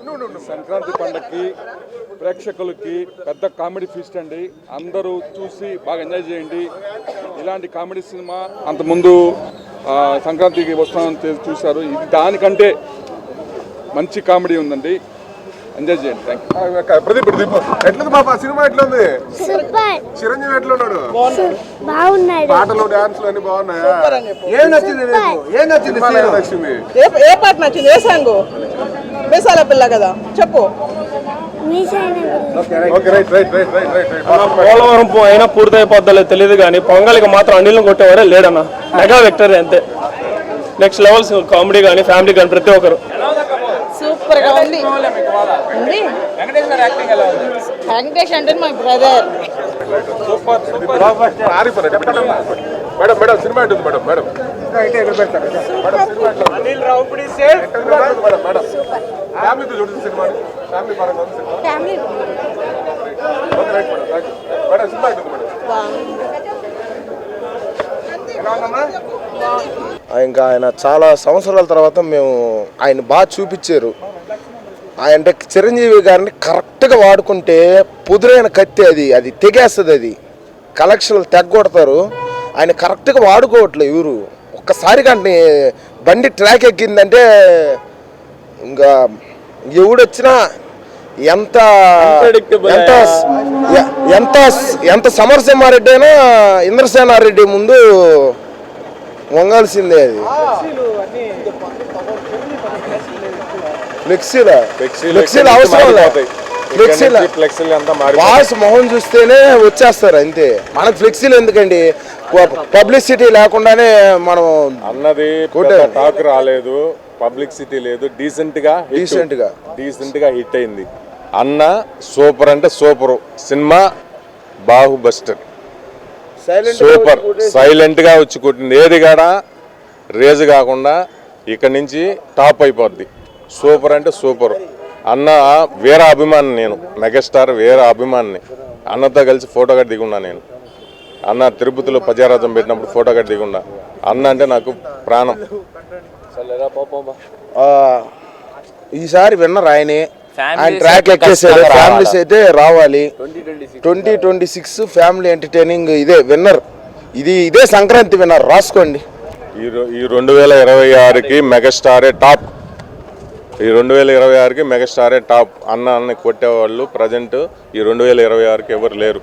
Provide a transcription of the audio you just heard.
సంక్రాంతి పండగకి ప్రేక్షకులకి పెద్ద కామెడీ ఫీస్ట్ అండి. అందరూ చూసి బాగా ఎంజాయ్ చేయండి. ఇలాంటి కామెడీ సినిమా అంతకుముందు ఆ, సంక్రాంతికి వస్తామని చూశారు. ఇది దానికంటే మంచి కామెడీ ఉందండి. ఎంజాయ్ చేయండి. Thank you Pradeep Pradeep. ఎట్లుంది పాప? సినిమా ఎట్లుంది? సూపర్. చిరంజీవి ఎట్లున్నాడు? బాగున్నాడు. పాటలు డాన్స్లు అన్ని బాగున్నాయా? ఏం నచ్చింది ఏం నచ్చింది ఏ పాట నచ్చింది? ఏ సాంగ్? మీసాల పిల్ల కదా? చెప్పు. మీ side okay right right right right right right Polavaram అయినా పూర్తయిపోద్దో తెలియదు కానీ పొంగల్కి మాత్రం అనిల్ని కొట్టేవారే లేడన్న. మెగా విక్టరీ అంతే. నెక్స్ట్ లెవెల్స్ కామెడీ కానీ ఫ్యామిలీ కానీ ప్రతి ఒక్కరు. సూపర్గా ఉంది. ఉంది? వెంకటేష్ అంటే మై బ్రదర్ ఆరిపోయి మేడం మేడం సినిమా ఎట్టుంది మేడం మేడం. మేడం సినిమా ఎట్లుంది? ఎట్లుంది మేడం మేడం ఫ్యామిలీతో చూడండి సినిమా ఫ్యామిలీ పరంగా ఉంది cinema family okay right madam thank you madam cinema ఎట్లుంది మేడం ఇంకా ఆయన చాలా సంవత్సరాల తర్వాత మేము ఆయన బాగా చూపించారు. ఆయన అంటే చిరంజీవి గారిని కరెక్ట్గా వాడుకుంటే పుదురైన కత్తి అది అది తెగేస్తుంది అది. కలెక్షన్లు తెగ్గొడతారు. ఆయన కరెక్ట్గా వాడుకోవట్లేదు ఎవరు ఒక్కసారి కానీ బండి ట్రాక్ ఎక్కిందంటే ఇంకా ఎవడొచ్చినా ఎంత. ఎంత ఎంత ఎంత సమరసింహారెడ్డి అయినా ఇంద్రసేనారెడ్డి ముందు వంగాల్సిందే అది. ఫ్లెక్సీలా ఫ్లెక్సీలు? అవసరం లేదు ఫ్లెక్సీలా? బాస్ మొహం చూస్తేనే వచ్చేస్తారు అంతే. మనకు ఫ్లెక్సీలు ఎందుకండి? పబ్లిసిటీ లేకుండానే మనం అన్నది టాక్ రాలేదు. పబ్లిసిటీ లేదు. డీసెంట్గా Decent గా. డీసెంట్గా హిట్ అయింది. అన్న సూపర్ అంటే సూపర్. Cinema blockbuster super. సైలెంట్గా వచ్చి కొట్టింది. ఏది కాడ? రేజు కాకుండా ఇక్కడి నుంచి టాప్ అయిపోద్ది. సూపర్ అంటే సూపర్. అన్న వేరే అభిమాని నేను మెగాస్టార్ వేరే అభిమాని అన్నతో కలిసి ఫోటో కట్టి దిగున్నా నేను. అన్న తిరుపతిలో ప్రజారాజ్యం పెట్టినప్పుడు ఫోటో కట్టి దిగున్నా. అన్న అంటే నాకు ప్రాణం. ఆ, ఈసారి విన్నర్ ఆయనే. ఆయన ట్రాక్ ఎక్కేసాడు. ఫ్యామిలీస్ అయితే రావాలి. Twenty twenty six family entertaining ఇదే విన్నర్. ఇది ఇదే సంక్రాంతి విన్నర్. రాసుకోండి. ఈ రో- ఈ రెండు వేల ఇరవై ఆరుకి మెగాస్టారే టాప్ ఈ రెండు వేల ఇరవై ఆరుకి మెగాస్టారే టాప్ అన్న అన్న కొట్టేవాళ్ళు ప్రజెంట్ ఈ రెండు వేల ఇరవై ఆరుకి ఎవరు లేరు.